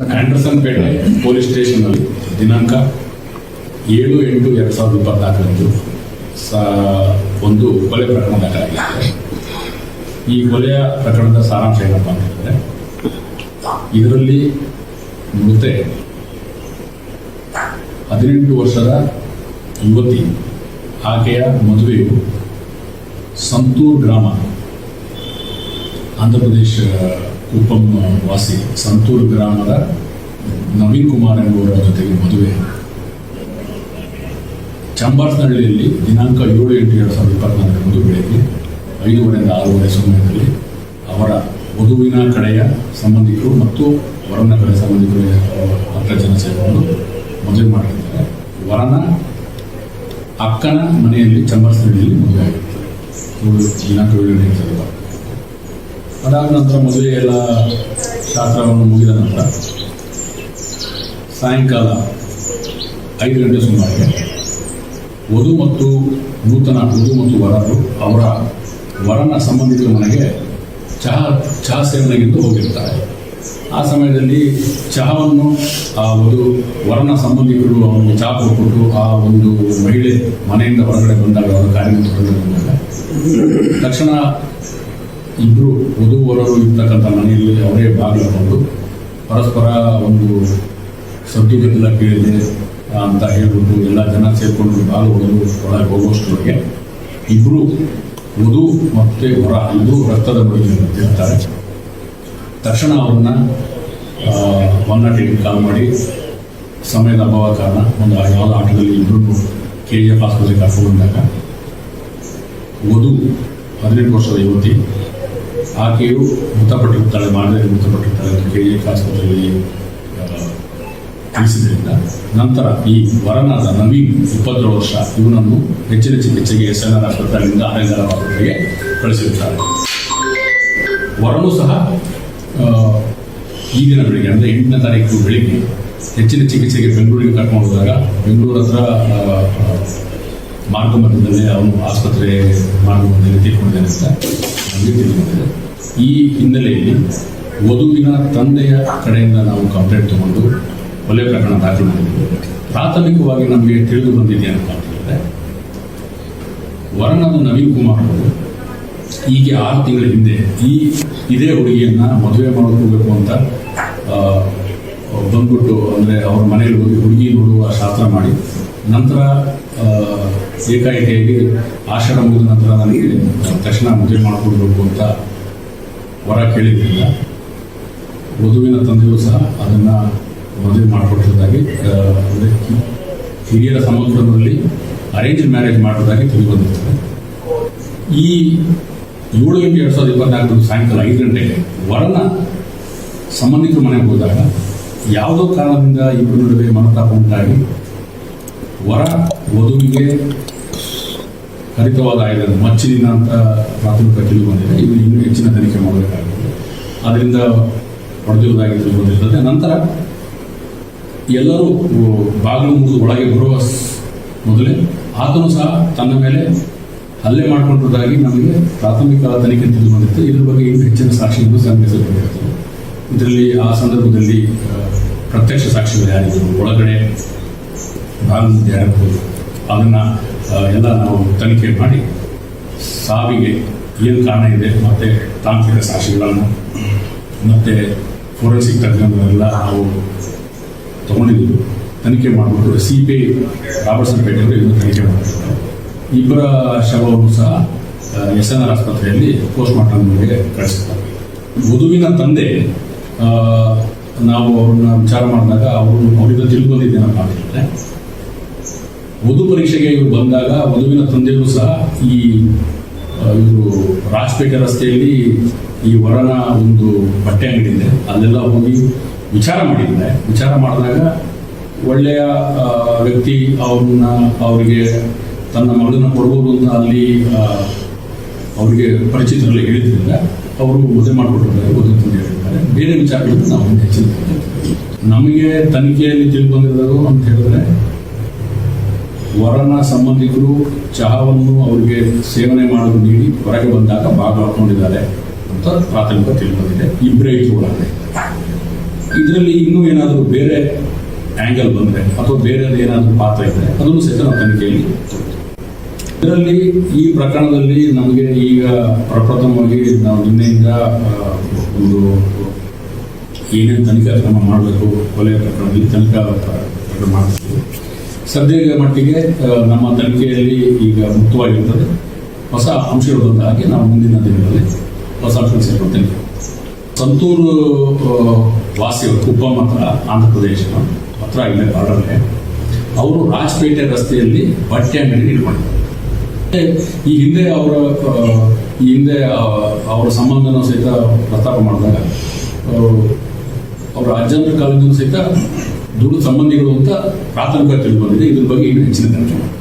Anderson ಪೇಟೆ police ಸ್ಟೇಷನ್ನಲ್ಲಿ ದಿನಾಂಕ ಏಳು ಎಂಟು ಎರಡು ಸಾವಿರದ ಇಪ್ಪತ್ನಾಲ್ಕರಂದು ಒಂದು ಕೊಲೆ ಪ್ರಕರಣ ದಾಖಲಾಗಿದೆ. ಈ ಕೊಲೆಯ ಪ್ರಕರಣದ ಸಾರಾಂಶ ಏನಪ್ಪ ಅಂತ ಹೇಳಿದ್ರೆ ಇದರಲ್ಲಿ ಮೃತೆ ಹದಿನೆಂಟು ವರ್ಷದ ಯುವತಿ, ಆಕೆಯ ಮದುವೆಯು ಸಂತೂರ್ ಗ್ರಾಮ, ಆಂಧ್ರ ಪ್ರದೇಶ ಕುಪ್ಪಂ ವಾಸಿ ಸಂತೂರು ಗ್ರಾಮದ ನವೀನ್ ಕುಮಾರ್ ಎಂಬುವರ ಜೊತೆಗೆ ಮದುವೆ. ಚಂಬಾರ್ನಹಳ್ಳಿಯಲ್ಲಿ ದಿನಾಂಕ ಏಳು ಎಂಟು ಎರಡು ಸಾವಿರದ ಇಪ್ಪತ್ನಾಲ್ಕರಂದು ಬೆಳಗ್ಗೆ, ಐದೂವರೆಯಿಂದ ಆರೂವರೆ ಸಮಯದಲ್ಲಿ ಅವರ ವಧುವಿನ ಕಡೆಯ ಸಂಬಂಧಿಕರು ಮತ್ತು ವರನ ಕಡೆ ಸಂಬಂಧಿಕರು ಹತ್ತಿರ ಹತ್ತು ಜನ ಸೇರಿಕೊಂಡು ಮದುವೆ ಮಾಡಿರ್ತಾರೆ. ವರನ ಅಕ್ಕನ ಮನೆಯಲ್ಲಿ ಚಂಬರ್ಸ್ನಹಳ್ಳಿಯಲ್ಲಿ ಮದುವೆ ಆಗಿರ್ತಾರೆ. ದಿನಾಂಕ ಏಳು ಎಂಟು ಎರಡು ಸಾವಿರದ. ಅದಾದ ನಂತರ ಮದುವೆ ಎಲ್ಲ ಶಾಸ್ತ್ರವನ್ನು ಮುಗಿದ ನಂತರ ಸಾಯಂಕಾಲ ಐದು ಗಂಟೆ ಸುಮಾರಿಗೆ ವಧು ಮತ್ತು ನೂತನ ವಧು ಮತ್ತು ವರರು ಅವರ ವರನ ಸಂಬಂಧಿಕರ ಮನೆಗೆ ಚಹಾ ಚಹಾ ಸೇವನೆಗೆಂದು ಹೋಗಿರ್ತಾರೆ. ಆ ಸಮಯದಲ್ಲಿ ಚಹಾವನ್ನು ಆ ಒಂದು ವರ್ಣ ಸಂಬಂಧಿಕರು ಅವನು ಚಹಾ ಕೊಟ್ಟು ಆ ಒಂದು ಮಹಿಳೆ ಮನೆಯಿಂದ ಹೊರಗಡೆ ಬಂದಾಗ ಅವರ ಕಾರ್ಯ ಬಂದಾಗ ತಕ್ಷಣ ಇಬ್ಬರು ವಧುವರರು ಇರ್ತಕ್ಕಂಥ ಮನೆಯಲ್ಲಿ ಅವರೇ ಭಾಗವಹಿಸಿಕೊಂಡು ಪರಸ್ಪರ ಒಂದು ಸದ್ದು ಗದ್ದಲ ಕೇಳಿದೆ ಅಂತ ಹೇಳ್ಬಿಟ್ಟು ಎಲ್ಲ ಜನ ಸೇರಿಕೊಂಡು ಹೊಡೆದು ಒಳಗೆ ಹೋಗುವಷ್ಟರೊಳಗೆ ಇಬ್ಬರು ವಧು ಮತ್ತು ವರ ಇಬ್ಬರು ರಕ್ತದ ಬಳಿಗೆ ಇರ್ತಾರೆ ತಕ್ಷಣ ಅವ್ರನ್ನ ಒನ್ ನಾಟ್ ಕಾಲ್ ಮಾಡಿ ಸಮಯದ ಅಭಾವ ಕಾರಣ ಒಂದು ಯಾವುದೋ ಆಟದಲ್ಲಿ ಇಬ್ಬರು ಕೆ ಜಿ ಎಫ್ ಆಸ್ಪತ್ರೆಗೆ ಕರ್ಕೊಂಡು ಬಂದಾಗ ವಧು ಹದಿನೆಂಟು ವರ್ಷದ ಯುವತಿ ಆಕೆಯು ಮೃತಪಟ್ಟಿರ್ತಾಳೆ ಮಾಡಿದರೆ ಮೃತಪಟ್ಟಿರ್ತಾಳೆ ಅಂತ ಕೆ ಜಿ ಆಸ್ಪತ್ರೆಯಲ್ಲಿ ತಿಳಿಸಿದ್ರಿಂದ ನಂತರ ಈ ವರನಾದ ನವೀನ್ ಇಪ್ಪತ್ತೇಳು ವರ್ಷ ಇವನನ್ನು ಹೆಚ್ಚಿನ ಚಿಕಿತ್ಸೆಗೆ ಎಸ್ ಎನ್ ಆರ್ ಆಸ್ಪತ್ರೆಯಿಂದ ಆನೆಗಾರ ಆಸ್ಪತ್ರೆಗೆ ಕಳಿಸಿರುತ್ತಾರೆ. ವರನು ಸಹ ಈಗಿನ ಬೆಳಿಗ್ಗೆ ಅಂದರೆ ಎಂಟನೇ ತಾರೀಕು ಬೆಳಿಗ್ಗೆ ಹೆಚ್ಚಿನ ಚಿಕಿತ್ಸೆಗೆ ಬೆಂಗಳೂರಿಗೆ ಕರ್ಕೊಂಡು ಹೋದಾಗ, ಬೆಂಗಳೂರು ಹತ್ರ ಮಧ್ಯದಲ್ಲೇ ಅವನು ಆಸ್ಪತ್ರೆ ಮಾರ್ಗ ಮಧ್ಯದಲ್ಲಿ ತೀರ್ಕೊಂಡಿದ್ದಾನೆ ಅಂತ ನಮಗೆ ತಿಳಿದಿದೆ ಈ ಹಿನ್ನೆಲೆಯಲ್ಲಿ ವಧುವಿನ ತಂದೆಯ ಕಡೆಯಿಂದ ನಾವು ಕಂಪ್ಲೇಂಟ್ ತಗೊಂಡು ಕೊಲೆ ಪ್ರಕರಣ ದಾಖಲು ಮಾಡಿದ್ದೀವಿ ಪ್ರಾಥಮಿಕವಾಗಿ ನಮಗೆ ತಿಳಿದು ಬಂದಿದೆ ಅಂತ ಹೇಳಿದ್ರೆ ವರ್ಣದ ನವೀನ್ ಕುಮಾರ್ ಅವರು ಹೀಗೆ ಆರು ತಿಂಗಳ ಹಿಂದೆ ಈ ಇದೇ ಹುಡುಗಿಯನ್ನ ಮದುವೆ ಹೋಗಬೇಕು ಅಂತ ಬಂದ್ಬಿಟ್ಟು ಅಂದರೆ ಅವ್ರ ಮನೆಯಲ್ಲಿ ಹೋಗಿ ಹುಡುಗಿ ನೋಡುವ ಶಾಸ್ತ್ರ ಮಾಡಿ ನಂತರ ಏಕಾಏಕಿಯಾಗಿ ಆಷಾಢ ಮುಗಿದ ನಂತರ ನನಗೆ ತಕ್ಷಣ ಮದುವೆ ಮಾಡಿಕೊಡ್ಬೇಕು ಅಂತ ವರ ಕೇಳಿದ್ರಿಂದ ವಧುವಿನ ತಂದೆಯೂ ಸಹ ಅದನ್ನು ಮದುವೆ ಮಾಡಿಕೊಟ್ಟಿದ್ದಾಗಿ ಅಂದರೆ ಹಿರಿಯರ ಸಮುದ್ರದಲ್ಲಿ ಅರೇಂಜ್ ಮ್ಯಾರೇಜ್ ಮಾಡೋದಾಗಿ ತಿಳಿದು ಬಂದಿರ್ತದೆ ಈ ಏಳು ಗಂಟೆ ಎರಡು ಸಾವಿರದ ಇಪ್ಪತ್ನಾಲ್ಕು ಸಾಯಂಕಾಲ ಐದು ಗಂಟೆಗೆ ವರನ ಸಂಬಂಧಿಕರ ಮನೆಗೆ ಹೋದಾಗ ಯಾವುದೋ ಕಾರಣದಿಂದ ಇಬ್ಬರ ನಡುವೆ ಮನತಾಪ ಉಂಟಾಗಿ ವರ, ವಧುವಿಗೆ ಹರಿತವಾದ ಆಯುಧ ಮಚ್ಚಿನ ಅಂತ ಪ್ರಾಥಮಿಕ ತಿಳಿದು ಬಂದಿದೆ. ಇದು ಇನ್ನೂ ಹೆಚ್ಚಿನ ತನಿಖೆ ಮಾಡಬೇಕಾಗಿದೆ. ಅದರಿಂದ ಹೊಡೆದಿರುವುದಾಗಿ ತಿಳಿದು ಬಂದಿರ್ತದೆ ನಂತರ ಎಲ್ಲರೂ ಬಾಗಿಲು ಮುಗಿದು ಒಳಗೆ ಬರುವ ಮೊದಲೇ ಆತನು ಸಹ ತನ್ನ ಮೇಲೆ ಹಲ್ಲೆ ಮಾಡಿಕೊಂಡಿರುವುದಾಗಿ ನಮಗೆ ಪ್ರಾಥಮಿಕ ತನಿಖೆ ತಿಳಿದು ಬಂದಿತ್ತು ಇದರ ಬಗ್ಗೆ ಇನ್ನೂ ಹೆಚ್ಚಿನ ಸಾಕ್ಷಿಯನ್ನು ಸಂಗ್ರಹಿಸಬೇಕಾಗಿತ್ತು ಇದರಲ್ಲಿ ಆ ಸಂದರ್ಭದಲ್ಲಿ ಪ್ರತ್ಯಕ್ಷ ಸಾಕ್ಷಿಗಳು ಯಾರಿದ್ದರು? ಒಳಗಡೆ ಬಾಗಿಲು ಯಾರಿರ್ಬೋದು ಅದನ್ನು ಎಲ್ಲ ನಾವು ತನಿಖೆ ಮಾಡಿ ಸಾವಿಗೆ ಏನು ಕಾರಣ ಇದೆ, ಮತ್ತು ತಾಂತ್ರಿಕ ಸಾಕ್ಷಿಗಳನ್ನು, ಮತ್ತು ಫೋರೆನ್ಸಿಕ್ ತಜ್ಞರನ್ನೆಲ್ಲ ನಾವು ತಗೊಂಡಿದ್ದು. ತನಿಖೆ ಮಾಡಿಬಿಟ್ಟು ಸಿ ಪಿ ಐ ರಾಬರ್ಟ್ಸನ್ ಪೇಟೆಯವರು ಇದನ್ನು ತನಿಖೆ ಮಾಡಿದ್ದಾರೆ ಇಬ್ಬರ ಶವವನ್ನು ಸಹ ಎಸ್ ಎನ್ ಆರ್ ಆಸ್ಪತ್ರೆಯಲ್ಲಿ ಪೋಸ್ಟ್ ಮಾರ್ಟಮ್ಗೆ ಕಳಿಸಿದ್ದಾರೆ. ವಧುವಿನ ತಂದೆ ನಾವು ಅವ್ರನ್ನ ವಿಚಾರ ಮಾಡಿದಾಗ ಅವರು ಅವರಿಂದ ತಿಳ್ಕೊಂಡಿದ್ದೇನಪ್ಪ ಅಂತಂದರೆ ವಧು ಪರೀಕ್ಷೆಗೆ ಇವರು ಬಂದಾಗ ವಧುವಿನ ತಂದೆಯೂ ಸಹ ಈ ಇವರು ರಾಜಪೇಟೆ ರಸ್ತೆಯಲ್ಲಿ ಈ ವರನ ಒಂದು ಬಟ್ಟೆ ಅಂಗಡಿದೆ ಅಲ್ಲೆಲ್ಲ ಹೋಗಿ ವಿಚಾರ ಮಾಡಿದ್ದಾರೆ. ವಿಚಾರ ಮಾಡಿದಾಗ ಒಳ್ಳೆಯ ವ್ಯಕ್ತಿ ಅವ್ರನ್ನ, ಅವರಿಗೆ ತನ್ನ ಮಗಳನ್ನ ಕೊಡ್ಬೋದು ಅಂತ ಅಲ್ಲಿ ಅವರಿಗೆ ಪರಿಚಿತರಲ್ಲಿ ಹೇಳಿದ್ರಿಂದ ಅವರು ಮದುವೆ ಮಾಡಿಕೊಟ್ಟಿದ್ದಾರೆ ಮದುವೆ ತಂದೆ ಹೇಳಿದ್ದಾರೆ. ಬೇರೆ ವಿಚಾರಗಳನ್ನು ನಾವು ಹೆಚ್ಚಿನ ನಮಗೆ ತನಿಖೆಯಲ್ಲಿ ತಿಳಿದು ಬಂದಿರೋದು ಅಂತ ಹೇಳಿದ್ರೆ ವರನ ಸಂಬಂಧಿಕರು ಚಹಾವನ್ನು ಅವರಿಗೆ ಸೇವನೆ ಮಾಡಲು ನೀಡಿ ಹೊರಗೆ ಬಂದಾಗ ಭಾಗ ಹಾಕೊಂಡಿದ್ದಾರೆ ಅಂತ ಪ್ರಾಥಮಿಕ ತಿಳಿದಿದೆ ಇಬ್ಬರೇ ಇದು ಒಳಗಡೆ ಇದರಲ್ಲಿ ಇನ್ನೂ ಏನಾದರೂ ಬೇರೆ ಆಂಗಲ್ ಬಂದರೆ ಅಥವಾ ಬೇರೆ ಏನಾದರೂ ಪಾತ್ರ ಇದ್ದರೆ ಅದನ್ನು ಸಹಿತ ನಾವು ತನಿಖೆಯಲ್ಲಿ ಇದರಲ್ಲಿ ಈ ಪ್ರಕರಣದಲ್ಲಿ ನಮಗೆ ಈಗ ಪ್ರಪ್ರಥಮವಾಗಿ ನಾವು ನಿನ್ನೆಯಿಂದ ಒಂದು ಏನೇನು ತನಿಖಾ ಕ್ರಮ ಮಾಡಬೇಕು ಕೊಲೆಯ ಪ್ರಕರಣದಲ್ಲಿ ತನಿಖಾ ಮಾಡಬೇಕು ಸದ್ಯದ ಮಟ್ಟಿಗೆ ನಮ್ಮ ತನಿಖೆಯಲ್ಲಿ ಈಗ ಮುಕ್ತವಾಗಿರ್ತದೆ ಹೊಸ ಅಂಶಗಳು ಬಂದಾಗೆ ನಾವು ಮುಂದಿನ ದಿನಗಳಲ್ಲಿ ಹೊಸ ಅಂಶಗಳು ಸೇರ್ಕೊಳ್ತೇವೆ. ಸಂತೂರು ವಾಸಿಯವರು ಕುಪ್ಪಂ ಹತ್ರ ಆಂಧ್ರ ಪ್ರದೇಶ, ಹತ್ರ ಇಲ್ಲೇ ಬಾರ್ಡರ್ಗೆ ಅವರು ರಾಜಪೇಟೆ ರಸ್ತೆಯಲ್ಲಿ ಬಟ್ಟೆ ಅಂಗಡಿ ಇಟ್ಕೊಂಡಿದ್ದಾರೆ ಈ ಹಿಂದೆ ಅವರ ಈ ಹಿಂದೆ ಅವರ ಸಂಬಂಧನ ಸಹಿತ ಪ್ರಸ್ತಾಪ ಮಾಡಿದಾಗ, ಅವರು, ಅವರ ಕಾಲದಿಂದ ಸಹಿತ ದೂರದ ಸಂಬಂಧಿಗಳು ಅಂತ ಪ್ರಾಥಮಿಕ ತಿಳಿದು ಬಂದಿದೆ ಇದ್ರ ಬಗ್ಗೆ ಇನ್ನು ಹೆಚ್ಚಿನ ತನಿಖೆ.